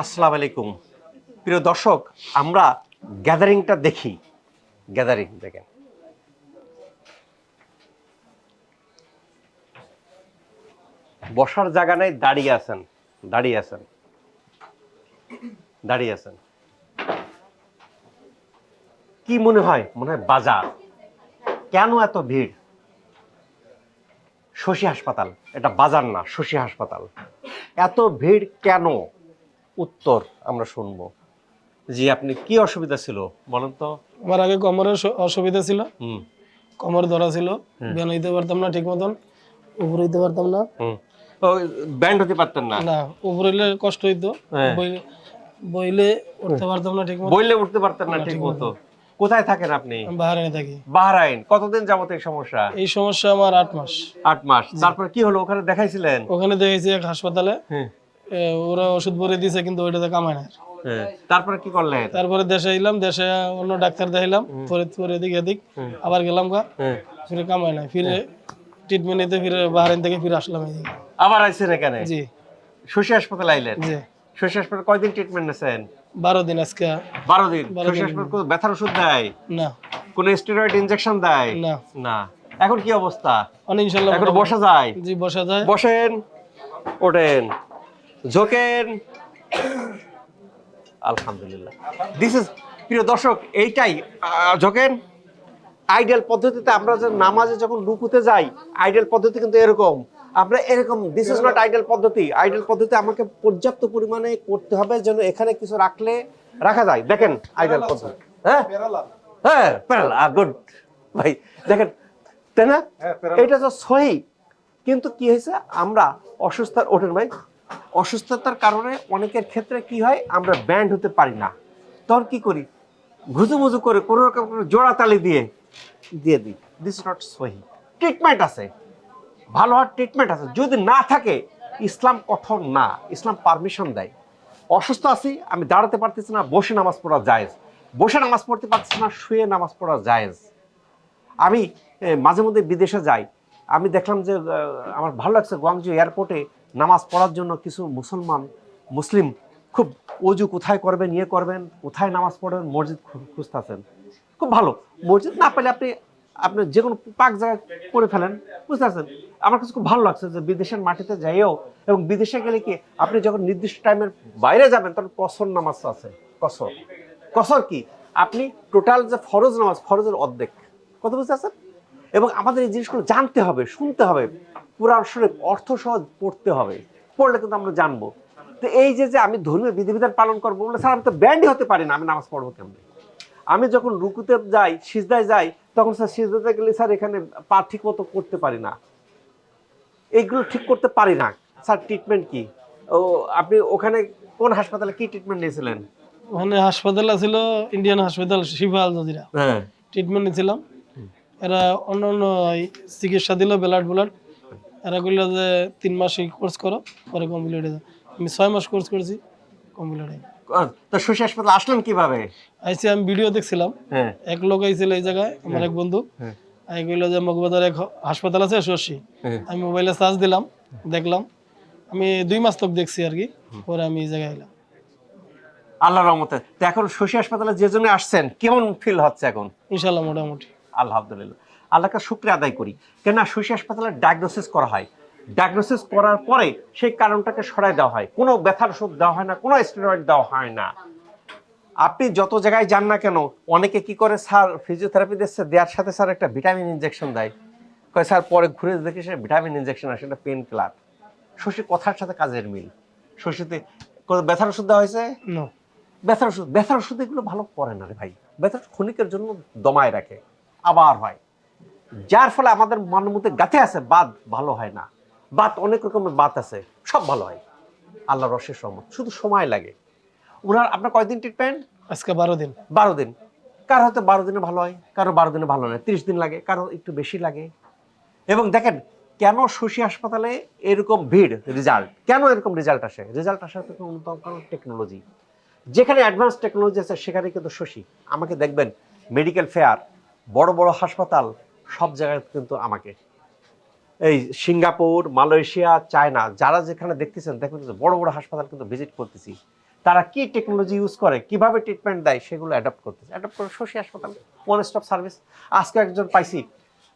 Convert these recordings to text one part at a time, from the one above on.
আসসালামু আলাইকুম। প্রিয় দর্শক, আমরা গ্যাদারিংটা দেখি। গ্যাদারিং, দেখেন। বসার জায়গা নেই, দাঁড়িয়ে আছেন দাঁড়িয়ে আছেন। দাঁড়িয়ে আছেন। কি মনে হয়? মনে হয় বাজার। কেন এত ভিড়? শশী হাসপাতাল। এটা বাজার না, শশী হাসপাতাল। এত ভিড় কেন? উত্তর আমরা শুনব। জি আপনি কি অসুবিধা ছিল? বলেন তো। আমার আগে কোমরের অসুবিধা ছিল। কোমর ধরা ছিল। ব্যায়াম হইতে পারতাম না ঠিক মতন। উপরে হইতে পারতাম না। ব্যান্ড হতে পারতেন না? না উপরে হইলে কষ্ট হইতো। হ্যাঁ। বইলে উঠতে পারতাম না ঠিক মতো বইলে উঠতে পারতেন না ঠিক মতো। কোথায় থাকেন আপনি? আমি বাহারানে থাকি। বাহরাইন। কতদিন যাবত এই সমস্যা? এই সমস্যা আমার আট মাস। আট মাস। তারপর কি হলো? ওখানে দেখাইছিলেন? ওখানে দেখেছি এক হাসপাতালে। ওরা ওষুধ ভরে দিয়েছে কিন্তু ওইটাতে কামায় না। হ্যাঁ তারপরে কি করলেন? তারপরে দেশে এলাম দেশে অন্য ডাক্তার দেখাইলাম পরে পরে এদিক এদিক আবার গেলাম গা হ্যাঁ। ফিরে কামায় না ফিরে ট্রিটমেন্ট নিতে ফিরে বাহারাইন থেকে ফিরে আসলাম এদিকে। আবার আইছেন এখানে? জি। শশী হাসপাতালে আইলেন? জি। শশী হাসপাতালে কয়দিন ট্রিটমেন্ট নিয়েছেন বারো দিন আজকে। বারো দিন? শশী হাসপাতাল কোনো ব্যথার ওষুধ দেয়? না। কোন স্টেরয়েড ইনজেকশন দেয়? না। না। এখন কি অবস্থা? অনেক ইনশাল্লাহ এখন বসা যায়? জি বসা যায়। বসেন ওঠেন। ঝোঁকেন আলহামদুলিল্লাহ। দিস ইজ প্রিয় দর্শক এইটাই ঝোঁকেন আইডিয়াল পদ্ধতিতে আমরা যে নামাজে যখন রুকুতে যাই আইডিয়াল পদ্ধতি কিন্তু এরকম। আমরা এরকম দিস ইজ নট আইডিয়াল পদ্ধতি। আইডিয়াল পদ্ধতি আমাকে পর্যাপ্ত পরিমাণে করতে হবে যেন এখানে কিছু রাখলে রাখা যায়। দেখেন আইডিয়াল পদ্ধতি। হ্যাঁ? হ্যাঁ প্যারালা গুড ভাই দেখেন তাই না? এটা তো সহি। কিন্তু কি হয়েছে? আমরা অসুস্থতার ওঠেন ভাই। অসুস্থতার কারণে অনেকের ক্ষেত্রে কি হয়, আমরা ব্যান্ড হতে পারি না। তখন কি করি? ঘুজু মুজু করে কোনো রকম জোড়া তালি দিয়ে দিয়ে দিই। দিস নট সহি। ট্রিটমেন্ট আছে। ভালো হওয়ার ট্রিটমেন্ট আছে। যদি না থাকে, ইসলাম কঠোর না। ইসলাম পারমিশন দেয়। অসুস্থ আছি, আমি দাঁড়াতে পারতেছি না, বসে নামাজ পড়া জায়েজ। বসে নামাজ পড়তে পারতেছি না, শুয়ে নামাজ পড়া জায়েজ। আমি মাঝে মধ্যে বিদেশে যাই। আমি দেখলাম যে আমার ভালো লাগছে, গুয়াংজু এয়ারপোর্টে নামাজ পড়ার জন্য কিছু মুসলমান, মুসলিম খুব অজু কোথায় করবেন ইয়ে করবেন, কোথায় নামাজ পড়বেন, মসজিদ খুঁজতেছেন। খুব ভালো। মসজিদ না পেলে আপনি আপনি যে কোনো পাক জায়গায় করে ফেলেন বুঝতে পারছেন আমার কাছে খুব ভালো লাগছে যে বিদেশের মাটিতে যাইও এবং বিদেশে গেলে কি আপনি যখন নির্দিষ্ট টাইমের বাইরে যাবেন, তখন কসর নামাজ আছে। কসর। কসর কি? আপনি টোটাল যে ফরজ নামাজ, ফরজের অর্ধেক। কত বুঝতে পারছেন? এবং আমাদের এই জিনিসগুলো জানতে হবে, শুনতে হবে। পুরাণ শরীফ অর্থ সহ পড়তে হবে। পড়লে কিন্তু আমরা জানব। তো এই যে যে আমি ধর্মীয় বিধিবিধান পালন করব বলে স্যার আমি তো ব্যান্ডই হতে পারি না আমি নামাজ পড়ব কেমন? আমি যখন রুকুতে যাই সিজদায় যাই তখন স্যার সিজদাতে গেলে স্যার এখানে পা ঠিক মতো করতে পারি না। এইগুলো ঠিক করতে পারি না। স্যার ট্রিটমেন্ট কি? ও আপনি ওখানে কোন হাসপাতালে কি ট্রিটমেন্ট নিয়েছিলেন? ওখানে হাসপাতাল ছিল ইন্ডিয়ান হাসপাতাল শিফা আল জাজিরা হ্যাঁ। ট্রিটমেন্ট নিয়েছিলাম। এরা অন্য অন্য চিকিৎসা দিল ব্লাড ব্লাড। এরা যে তিন মাস কোর্স করো পরে কমপ্লিট হয়ে যায় আমি ছয় মাস কোর্স করছি কমপ্লিট হয়ে তো শশী হাসপাতাল আসলেন কীভাবে? আইসি আমি ভিডিও দেখছিলাম। হ্যাঁ। এক লোক আইছিল এই জায়গায় আমার এক বন্ধু। হ্যাঁ। আমি কইলো যে মগবাজার এক হাসপাতাল আছে শশী। হ্যাঁ। আমি মোবাইলে সার্চ দিলাম দেখলাম। আমি দুই মাস তক দেখছি আর কি পরে আমি এই জায়গায় এলাম। আল্লাহ রহমতে। তো এখন শশী হাসপাতালে যে জন্য আসছেন কেমন ফিল হচ্ছে এখন? ইনশাল্লাহ মোটামুটি। আলহামদুলিল্লাহ। আল্লাহকে শুক্রিয়া আদায় করি। কেননা শশী হাসপাতালে ডায়াগনোসিস করা হয়। ডায়াগনোসিস করার পরে সেই কারণটাকে সরাই দেওয়া হয়। কোনো ব্যথার ওষুধ দেওয়া হয় না কোনো স্টেরয়েড দেওয়া হয় না। আপনি যত জায়গায় যান না কেন অনেকে কি করে স্যার ফিজিওথেরাপি দিচ্ছে দেওয়ার সাথে স্যার একটা ভিটামিন ইনজেকশন দেয়। কয় স্যার পরে ঘুরে দেখে সে ভিটামিন ইনজেকশন আসে একটা পেন কিলার শশী কথার সাথে কাজের মিল। শশীতে কোনো ব্যথার ওষুধ দেওয়া হয়েছে? ব্যথার ওষুধ ব্যথার ওষুধ এগুলো ভালো করে না রে ভাই। ব্যথার ক্ষণিকের জন্য দমায় রাখে। আবার হয়। যার ফলে আমাদের মনের মধ্যে গাঁথে আছে বাদ ভালো হয় না। বাত অনেক রকমের বাত আছে সব ভালো হয়। আল্লাহ রসের সহমত শুধু সময় লাগে। ওনার আপনার কয়দিন ট্রিটমেন্ট আজকে বারো দিন। বারো দিন। কারও হয়তো বারো দিনে ভালো হয় কারও বারো দিনে ভালো হয় তিরিশ দিন লাগে কারও একটু বেশি লাগে। এবং দেখেন কেন শশী হাসপাতালে এরকম ভিড় রেজাল্ট কেন এরকম রেজাল্ট আসে? রেজাল্ট আসার পেছনে অন্যতম কারণ টেকনোলজি যেখানে অ্যাডভান্স টেকনোলজি আছে সেখানে কিন্তু শশী। আমাকে দেখবেন মেডিকেল ফেয়ার বড় বড় হাসপাতাল সব জায়গায় কিন্তু আমাকে। এই সিঙ্গাপুর, মালয়েশিয়া, চায়না, যারা যেখানে দেখতেছেন দেখবেন যে বড় বড় হাসপাতাল কিন্তু ভিজিট করতেছি। তারা কি টেকনোলজি ইউজ করে, কীভাবে ট্রিটমেন্ট দেয়, সেগুলো অ্যাডাপ্ট করতেছে। অ্যাডাপ্ট করে শশী হাসপাতাল ওয়ান স্টপ সার্ভিস আজকে একজন পাইছি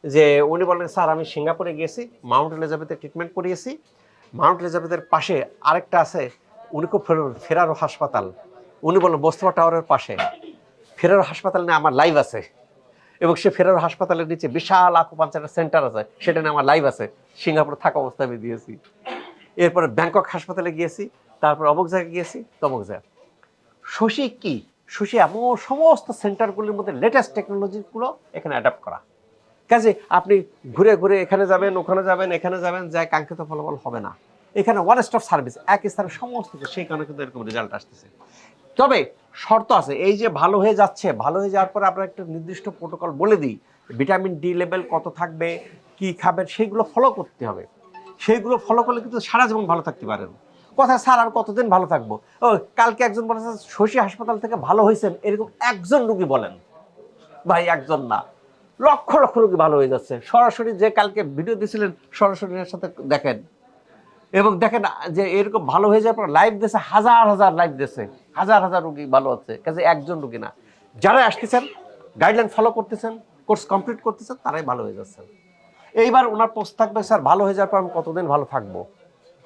যে উনি বলেন, স্যার, আমি সিঙ্গাপুরে গিয়েছি, মাউন্ট এলিজাবেথে ট্রিটমেন্ট করিয়েছি। মাউন্ট এলিজাবেথের পাশে আরেকটা আছে, উনি খুব ফেরার হাসপাতাল। উনি বলেন বস্তবা টাওয়ারের পাশে। ফেরারো হাসপাতাল নিয়ে আমার লাইভ আছে। এবং সে ফেরারো হাসপাতালের নিচে বিশাল আকুপাঞ্চারের সেন্টার আছে, সেটা নিয়ে আমার লাইভ আছে। সিঙ্গাপুরে থাকা অবস্থায় আমি দিয়েছি। এরপরে ব্যাংকক হাসপাতালে গিয়েছি, তারপর অমুক জায়গায় গিয়েছি, তমুক জায়গায়। শশী কি? শশী এমন সমস্ত সেন্টারগুলির মধ্যে লেটেস্ট টেকনোলজিগুলো এখানে অ্যাডাপ্ট করা। কাজে আপনি ঘুরে ঘুরে এখানে যাবেন, ওখানে যাবেন, এখানে যাবেন যা কাঙ্ক্ষিত ফলাফল হবে না। এখানে ওয়ান স্টপ সার্ভিস এক স্থানে সমস্ত কিছু, সেই কারণে কিন্তু এরকম রেজাল্ট আসতেছে। তবে শর্ত আছে, এই যে ভালো হয়ে যাচ্ছে, ভালো হয়ে যাওয়ার পরে আমরা একটা নির্দিষ্ট প্রোটোকল বলে দিই ভিটামিন ডি লেভেল কত থাকবে, কি খাবেন সেইগুলো ফলো করতে হবে। সেইগুলো ফলো করলে কিন্তু সারা জীবন ভালো থাকতে পারেন। কথা, স্যার আর কতদিন ভালো থাকব? ও, কালকে একজন বলেছে, শশী হাসপাতাল থেকে ভালো হয়েছেন। এরকম একজন রুগী বলেন। ভাই, একজন না। লক্ষ লক্ষ রোগী ভালো হয়ে যাচ্ছে। সরাসরি যে কালকে ভিডিও দিয়েছিলেন সরাসরি সাথে দেখেন। এবং দেখেন, যে এরকম ভালো হয়ে যাওয়ার পর লাইভ দিয়েছে হাজার হাজার লাইভ দিয়েছে হাজার হাজার রুগী ভালো হচ্ছে কাজে একজন রুগী না। যারা আসতেছেন গাইডলাইন ফলো করতেছেন কোর্স কমপ্লিট করতেছেন, তারাই ভালো হয়ে যাচ্ছেন। এইবার ওনার পোস্ট থাকবে, স্যার, ভালো হয়ে যাওয়ার পর আমি কতদিন ভালো থাকব?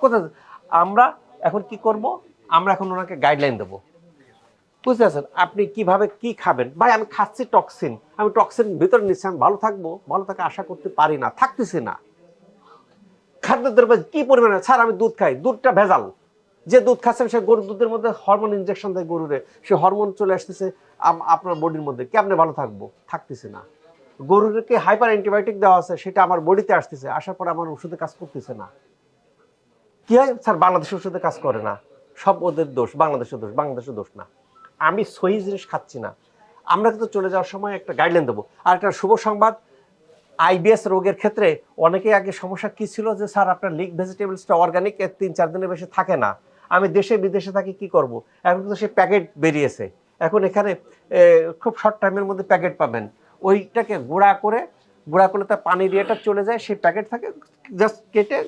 কোথায় আমরা এখন কি করব? আমরা এখন ওনাকে গাইডলাইন দেবো। বুঝতে পারছেন? আপনি কীভাবে কি খাবেন? ভাই, আমি খাচ্ছি টক্সিন আমি টক্সিন ভিতরে নিচ্ছি, আমি ভালো থাকব, ভালো থাকা আশা করতে পারি না, থাকতেছি না। খাদ্যদ্রব্য কি পরিমাণে, স্যার, আমি দুধ খাই, দুধটা ভেজাল। যে দুধ খাচ্ছেন, সে গরুর দুধের মধ্যে হরমোন ইনজেকশন দেয় গরুরে। সে হরমোন চলে আসতেছে আপনার বডির মধ্যে। কি আপনি ভালো থাকব? থাকতেছে না। গরুরকে হাইপার অ্যান্টিবায়োটিক দেওয়া আছে? সেটা আমার বডিতে আসতেছে। আসার পর আমার ওষুধে কাজ করতেছে না। কি হয়? স্যার বাংলাদেশের ওষুধে কাজ করে না। সব ওদের দোষ, বাংলাদেশের দোষ বাংলাদেশের দোষ না। আমি সহি জিনিস খাচ্ছি না। আমরা কিন্তু চলে যাওয়ার সময় একটা গাইডলাইন দেবো। আর একটা শুভ সংবাদ আইবিএস রোগের ক্ষেত্রে অনেকে আগে সমস্যা কি ছিল যে, স্যার, আপনার লিক ভেজিটেবলসটা অর্গানিক তিন চার দিনের বেশি থাকে না। আমি দেশে, বিদেশে থাকি, কি করব? এখন কিন্তু সেই প্যাকেট বেরিয়েছে। এখন এখানে খুব শর্ট টাইমের মধ্যে প্যাকেট পাবেন। ওইটাকে গুঁড়া করে, গুঁড়া করলে তার পানি দিয়েটা চলে যায়, সেই প্যাকেট থাকে জাস্ট কেটে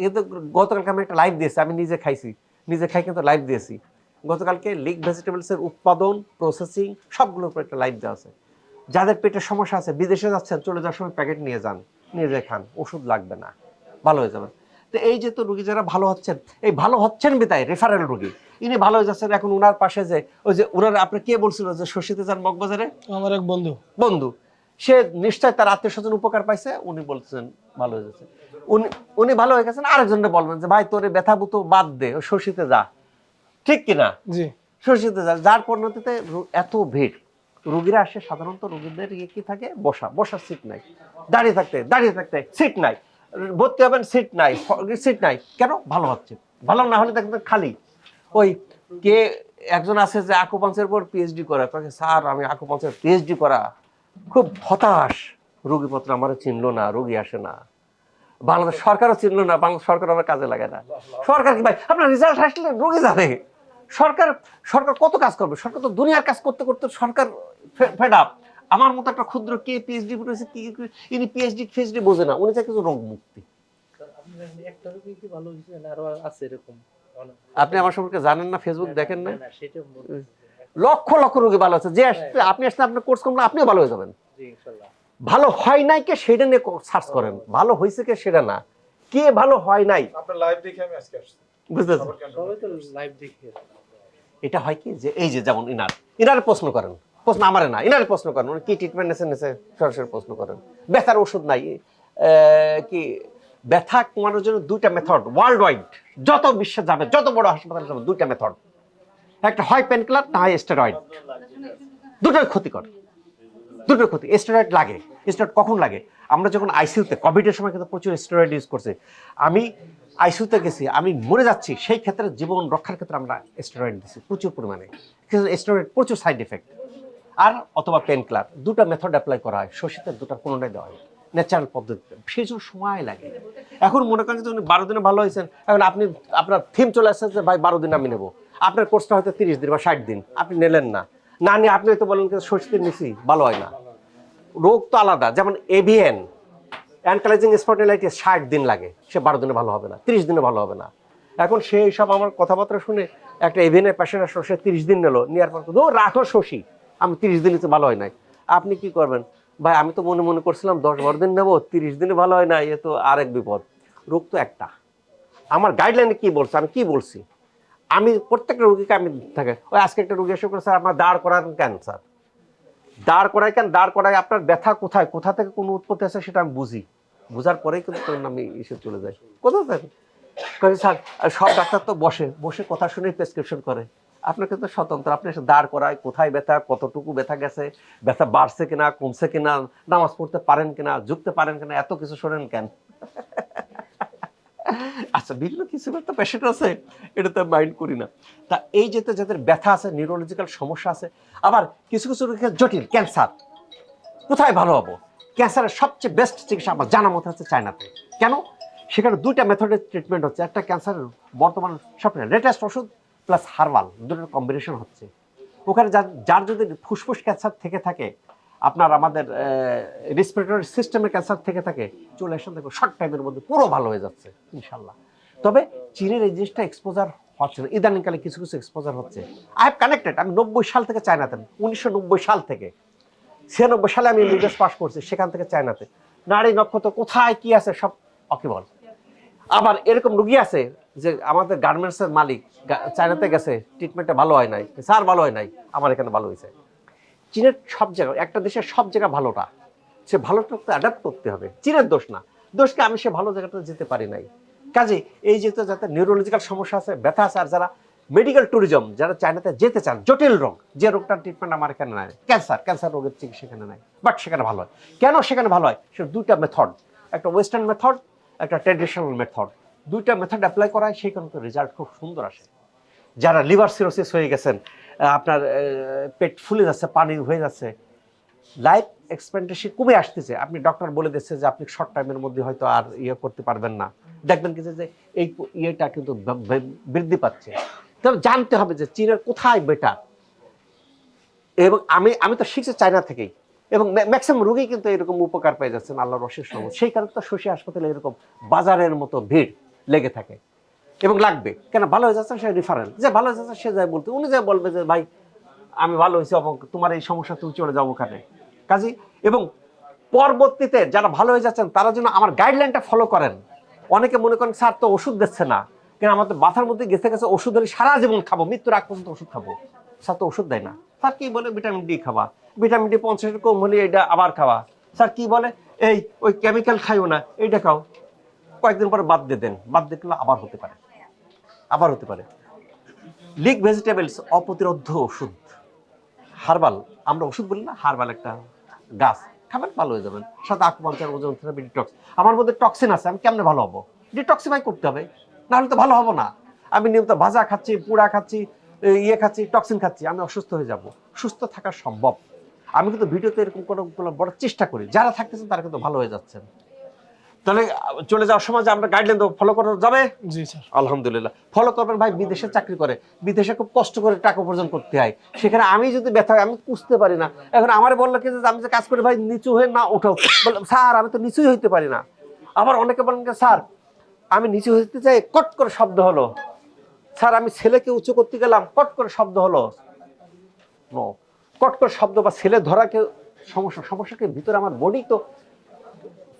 কিন্তু গতকালকে আমি একটা লাইভ দিয়েছি, আমি নিজে খাইছি। নিজে খাই কিন্তু লাইভ দিয়েছি। গতকালকে লিক ভেজিটেবলসের উৎপাদন প্রসেসিং সবগুলোর উপর একটা লাইভ দেওয়া আছে। যাদের পেটের সমস্যা আছে বিদেশে যাচ্ছেন চলে যাওয়ার সময় প্যাকেট নিয়ে যান নিয়ে যেয়ে খান ওষুধ লাগবে না ভালো হয়ে যাবেন তো এই যে তো রুগী যারা ভালো হচ্ছেন এই ভালো হচ্ছেন বিতায় রেফারেল রুগী ইনি ভালো হয়ে যাচ্ছেন এখন উনার পাশে যে ওই যে উনার আপনি কে বলছিল যে শশীতে যান মগবাজারে? আমার এক বন্ধু। বন্ধু। সে নিশ্চয় তার আত্মীয় স্বজন উপকার পাইছে উনি বলছেন ভালো হয়ে যাচ্ছে। উনি উনি ভালো হয়ে গেছেন আরেকজনকে বলবেন যে ভাই তোরে ব্যথা বুতো বাদ দে ও শশীতে যা। ঠিক কিনা? জি। শশীতে যা যার পরিণতিতে এত ভিড় রুগীরা আসে, সাধারণত রুগীদের ইয়ে কি থাকে? বসা, বসার সিট নাই। দাঁড়িয়ে থাকতে দাঁড়িয়ে থাকতে সিট নাই। ভর্তি হবেন সিট নাই সিট নাই। কেন? ভালো হচ্ছে। ভালো না হলে দেখবেন খালি। ওই কে একজন আছে যে আকুপাঞ্চের পর পিএইচডি করা, তাকে, স্যার, আমি আকুপাঞ্চের পিএইচডি করা। খুব হতাশ। রুগীপত্র আমার চিনলো না, রুগী আসে না। বাংলাদেশ সরকারও চিনলো না, বাংলাদেশ সরকার আমার কাজে লাগে না। সরকার কি ভাই, আপনার রেজাল্ট আসলে রোগী যাবে সরকার সরকার কত কাজ করবে? সরকার তো দুনিয়ার কাজ করতে করতে সরকার ফেড আপ আমার মতো একটা ক্ষুদ্র কে পিএইচডি করেছে কি কি- ইনি পিএইচডি ফিএইচডি বোঝে না উনি চাই কিছু রোগ মুক্তি। একটা রোগী কি ভালো হয়েছে না আরও আছে এরকম অনেক- আপনি আমার সম্পর্কে জানেন না ফেসবুক দেখেন না? না, সেটা বলতেছি। লক্ষ লক্ষ রোগী ভালো আছে যে আসছে আপনি আসলে আপনার কোর্স করলে আপনিও ভালো হয়ে যাবেন। ভালো হয় নাই কে সেটা নিয়ে সার্চ করেন ভালো হয়েছে কে সেটা না। কে ভালো হয় নাই? আপনার লাইভ দেখে আমি আজকে আসছি। বুঝতেছেন? খবর কেন্দ্র সবাই তো লাইভ দেখি। এটা হয় কি যে এই যে যেমন ইনার ইনারে প্রশ্ন করেন। প্রশ্ন আমারে না, ইনারে প্রশ্ন করেন কি ট্রিটমেন্ট নেছে নেছে, সরাসরি প্রশ্ন করেন। ব্যথার ওষুধ নাই কি, ব্যথা কমানোর জন্য দুইটা মেথড ওয়ার্ল্ড ওয়াইড যত বিশ্বে যাবে, যত বড় হাসপাতালে যাবে, দুইটা মেথড একটা হয় পেন কিলার না হয় স্টেরয়েড দুটোই ক্ষতিকর। দুটোই ক্ষতি স্টেরয়েড লাগে স্টেরয়েড কখন লাগে? আমরা যখন আইসিউতে কোভিডের সময় কিন্তু প্রচুর স্টেরয়েড ইউজ করছে। আমি আইসিউতে গেছি, আমি মরে যাচ্ছি, সেই ক্ষেত্রে জীবন রক্ষার ক্ষেত্রে আমরা স্টেরয়েড দিচ্ছি প্রচুর পরিমাণে। স্টেরয়েড প্রচুর সাইড এফেক্ট আর অথবা পেন কিলার দুটো মেথড অ্যাপ্লাই করা হয়, শশীতে দুটার কোনোটাই দেওয়া হয়। ন্যাচারাল পদ্ধতিতে। সেই সময় লাগে। এখন মনে করেন যে উনি বারো দিনে ভালো হয়েছেন। এখন আপনি, আপনার থিম চলে আসছে যে, ভাই, বারো দিন আমি নেব। আপনার কোর্সটা হয়তো তিরিশ দিন বা ষাট দিন। আপনি নিলেন না। না নিয়ে আপনি হয়তো বলেন শশীতে নিছি ভালো হয় না। রোগ তো আলাদা। যেমন এভিএন অ্যানকালাইজিং স্পটেলাইটিস ষাট দিন লাগে। সে বারো দিনে ভালো হবে না, তিরিশ দিনে ভালো হবে না। এখন সে সব আমার কথাবার্তা শুনে একটা এভেনের পেশেন্ট আসলো, সে তিরিশ দিন নিল। নেওয়ার পর রাখো শশী। আমি তিরিশ দিনই তো ভালো হয় নাই। আপনি কি করবেন? ভাই, আমি তো মনে মনে করছিলাম দশ বারো দিন নেব, তিরিশ দিনে ভালো হয় না এ তো আরেক বিপদ। রোগ তো একটা। আমার গাইডলাইনে কি বলছে? আমি কি বলছি? আমি প্রত্যেকটা রোগীকে আমি থাকে, ওই আজকে একটা রোগী এসে স্যার, আমার দাঁড় করার ক্যান্সার দাঁড় করায় কেন? দাঁড় করায় আপনার ব্যথা কোথায়? কোথা থেকে কোনো উৎপত্তি আছে সেটা আমি বুঝি। বুঝার পরেই কিন্তু আমি এসে চলে যাই। কোথাও থাকি স্যার, সব ডাক্তার তো বসে বসে কথা শুনেই প্রেসক্রিপশন করে। আপনাকে তো স্বতন্ত্র, আপনি দাঁড় করায়, কোথায় ব্যথা, কতটুকু ব্যথা গেছে, ব্যথা বাড়ছে কিনা, কমছে কিনা, নামাজ পড়তে পারেন কিনা, ঝুঁকতে পারেন কিনা, এত কিছু শোনেন কেন? আচ্ছা বিভিন্ন কিছু একটা পেশেন্ট আছে, এটা তো মাইন্ড করি না। তা এই যেতে যাদের ব্যথা আছে নিউরোলজিক্যাল সমস্যা আছে, আবার কিছু কিছু জটিল ক্যান্সার কোথায় ভালো হব? ক্যান্সারের সবচেয়ে বেস্ট চিকিৎসা আমার জানা মতো হচ্ছে চায়নাতে। কেন? সেখানে দুইটা মেথডের ট্রিটমেন্ট হচ্ছে। একটা ক্যান্সারের বর্তমান সবচেয়ে লেটেস্ট ওষুধ প্লাস হার্বাল দুটোর কম্বিনেশন হচ্ছে। ওখানে যার যার যদি ফুসফুস ক্যান্সার থেকে থাকে, আপনার আমাদের রেসপিরেটরি সিস্টেমের ক্যান্সার থেকে থাকে, চলে আসেন দেখো শর্ট টাইমের মধ্যে পুরো ভালো হয়ে যাচ্ছে, ইনশাল্লাহ। তবে চীনের এই জিনিসটা এক্সপোজার হচ্ছে না। ইদানিংকালে কিছু কিছু এক্সপোজার হচ্ছে। আই হ্যাভ কানেক্টেড আমি নব্বই সাল থেকে চায়নাতে, উনিশশো নব্বই সাল থেকে। ছিয়ানব্বই সালে আমি এমবিবিএস পাস করছি, সেখান থেকে চায়নাতে। নারী নক্ষত্র কোথায়, কি আছে, সব অকিবল আবার এরকম রুগী আছে যে আমাদের গার্মেন্টসের মালিক চায়নাতে গেছে ট্রিটমেন্টটা ভালো হয় নাই স্যার ভালো হয় নাই, আমার এখানে ভালো হয়েছে। চীনের সব জায়গায় একটা দেশের সব জায়গা ভালোটা, সে ভালোটা তো অ্যাডাপ্ট করতে হবে, চীনের দোষ না। দোষকে আমি সে ভালো জায়গাটা যেতে পারি নাই। কাজে এই যেহেতু যাতে নিউরোলজিক্যাল সমস্যা আছে, ব্যথা আছে, আর যারা মেডিকেল ট্যুরিজম যারা চায়নাতে যেতে চান, জটিল রোগ, যে রোগটার ট্রিটমেন্ট আমার এখানে নাই। ক্যান্সার ক্যান্সার রোগের চিকিৎসা এখানে নাই বাট সেখানে ভালো হয়। কেন সেখানে ভালো হয়? সে দুইটা মেথড একটা ওয়েস্টার্ন মেথড একটা ট্র্যাডিশনাল মেথড দুইটা মেথড অ্যাপ্লাই করা হয় সেই কারণে রেজাল্ট খুব সুন্দর আসে। যারা লিভার সিরোসিস হয়ে গেছেন আপনার পেট ফুলে যাচ্ছে, পানি হয়ে যাচ্ছে লাইফ এক্সপেন্ডেশন কমে আসতেছে। আপনি ডক্টর বলে দিচ্ছে যে, আপনি শর্ট টাইমের মধ্যে হয়তো আর ইয়ে করতে পারবেন না। দেখবেন কি যে এই ইয়েটা কিন্তু বৃদ্ধি পাচ্ছে। তবে জানতে হবে যে, চীনের কোথায় বেটার এবং আমি আমি তো শিখছি চায়না থেকেই। এবং ম্যাক্সিমাম রোগী কিন্তু এরকম উপকার পেয়ে যাচ্ছেন, আল্লাহর সঙ্গে সেই কারণে তো শশী হাসপাতালে এরকম বাজারের মতো ভিড়। লেগে থাকে। এবং লাগবে। কেন? ভালো হয়ে যাচ্ছে সে রিফারেল যে ভালো হয়ে যাচ্ছে সে যায় বলতে, উনি যে বলবে যে, ভাই, আমি ভালো হয়েছি অমুক তোমার এই সমস্যা, তুমি চলে যাব ওখানে। কাজী, এবং পরবর্তীতে যারা ভালো হয়ে যাচ্ছেন, তারা যেন আমার গাইডলাইনটা ফলো করেন। অনেকে মনে করেন, স্যার, তো ওষুধ দিচ্ছে না। কেন আমাদের মাথার মধ্যে গেছে গেছে, ওষুধ হলে সারা জীবন খাব, মৃত্যুর আগ পর্যন্ত ওষুধ খাব। স্যার, তো ওষুধ দেয় না। স্যার, কি বলে? ভিটামিন ডি খাওয়া ভিটামিন ডি পঞ্চাশের কম হলে এটা আবার খাওয়া। স্যার, কি বলে? এই, ওই কেমিক্যাল খাইও না, এইটা খাও। কয়েকদিন পরে বাদ দিয়ে দেন। বাদ দেখলে আবার হতে পারে। আবার হতে পারে। লিক ভেজিটেবলস অপ্রতিরোধ্য ওষুধ। হার্বাল, আমরা ওষুধ বলি না, হার্বাল একটা গাছ। খাবেন, ভালো হয়ে যাবেন। সাথে আকুপাঞ্চার ওজন থেরাপি ডিটক্স আমার মধ্যে টক্সিন আছে, আমি কেমনে ভালো হব? ডিটক্সিফাই করতে হবে। নাহলে তো ভালো হব না। আমি নিয়মিত ভাজা খাচ্ছি, পুড়া খাচ্ছি ইয়ে খাচ্ছি টক্সিন খাচ্ছি, আমি অসুস্থ হয়ে যাব। সুস্থ থাকা সম্ভব। আমি কিন্তু ভিডিওতে এরকম কোনো বড় চেষ্টা করি। যারা থাকতেছেন তারা কিন্তু ভালো হয়ে যাচ্ছেন। তাহলে চলে যাওয়ার সময় যে আমরা গাইডলাইন দেবো ফলো করা যাবে? জি স্যার। আলহামদুলিল্লাহ। ফলো করবেন ভাই বিদেশে চাকরি করে। বিদেশে খুব কষ্ট করে টাকা উপার্জন করতে হয়। সেখানে আমি যদি ব্যথা আমি বুঝতে পারি না। এখন আমার বলল কি যে আমি যে কাজ করি ভাই নিচু হয়ে না ওঠো বললাম স্যার আমি তো নিচুই হইতে পারি না। আবার অনেকে বলেন যে, স্যার আমি নিচু হইতে চাই কট করে শব্দ হলো। স্যার আমি ছেলেকে উঁচু করতে গেলাম কট করে শব্দ হলো। কট করে শব্দ বা ছেলে ধরাকে সমস্যা সমস্যাকে ভিতরে আমার বডি তো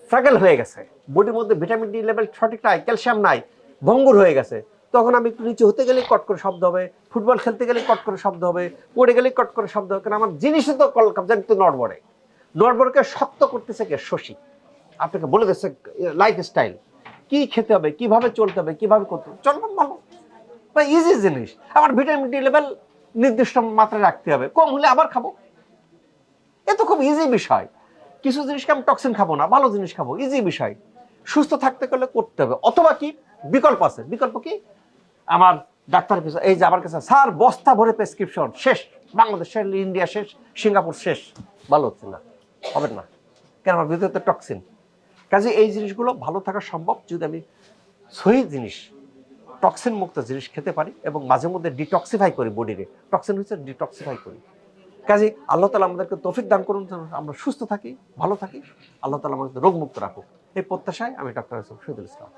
স্ট্রাগল হয়ে গেছে। বডির মধ্যে ভিটামিন ডি লেভেল সঠিক নাই, ক্যালসিয়াম নাই, ভঙ্গুর হয়ে গেছে। তখন আমি একটু নিচে হতে গেলেই কট করে শব্দ হবে, ফুটবল খেলতে গেলেই কট করে শব্দ হবে, পড়ে গেলেই কট করে শব্দ হবে, কারণ আমার জিনিসে তো কল জানি তো নড়বড়ে। নড়বড়কে শক্ত করতেছে কে? শশী। আপনাকে বলে দিচ্ছে লাইফ স্টাইল কি খেতে হবে, কীভাবে চলতে হবে, কীভাবে করতে হবে? চলবেন ভালো বা ইজি জিনিস। আমার ভিটামিন ডি লেভেল নির্দিষ্ট মাত্রায় রাখতে হবে। কম হলে আবার খাব। এ তো খুব ইজি বিষয়। কিছু জিনিসকে আমি টক্সিন খাব না? ভালো জিনিস খাব? ইজি বিষয়। সুস্থ থাকতে গেলে করতে হবে। অথবা কি? বিকল্প আছে। বিকল্প কি? আমার ডাক্তার এই যে আমার কাছে স্যার, বস্তা ভরে প্রেসক্রিপশন শেষ। বাংলাদেশ, শেষ। ইন্ডিয়া, শেষ। সিঙ্গাপুর, শেষ। ভালো হচ্ছে না। হবে না। কেন? আমার ভিতরে টক্সিন কাজে এই জিনিসগুলো ভালো থাকা সম্ভব যদি আমি সহি জিনিস টক্সিন মুক্ত জিনিস খেতে পারি এবং মাঝে মধ্যে ডিটক্সিফাই করি বডিরে টক্সিন হচ্ছে ডিটক্সিফাই করি। কাজে আল্লাহ তালা আমাদেরকে তফিক দান করুন আমরা সুস্থ থাকি, ভালো থাকি। আল্লাহ তালা আমাদের রোগমুক্ত রাখুক। এই প্রত্যাশায় আমি ডক্টর শহীদুল ইসলাম।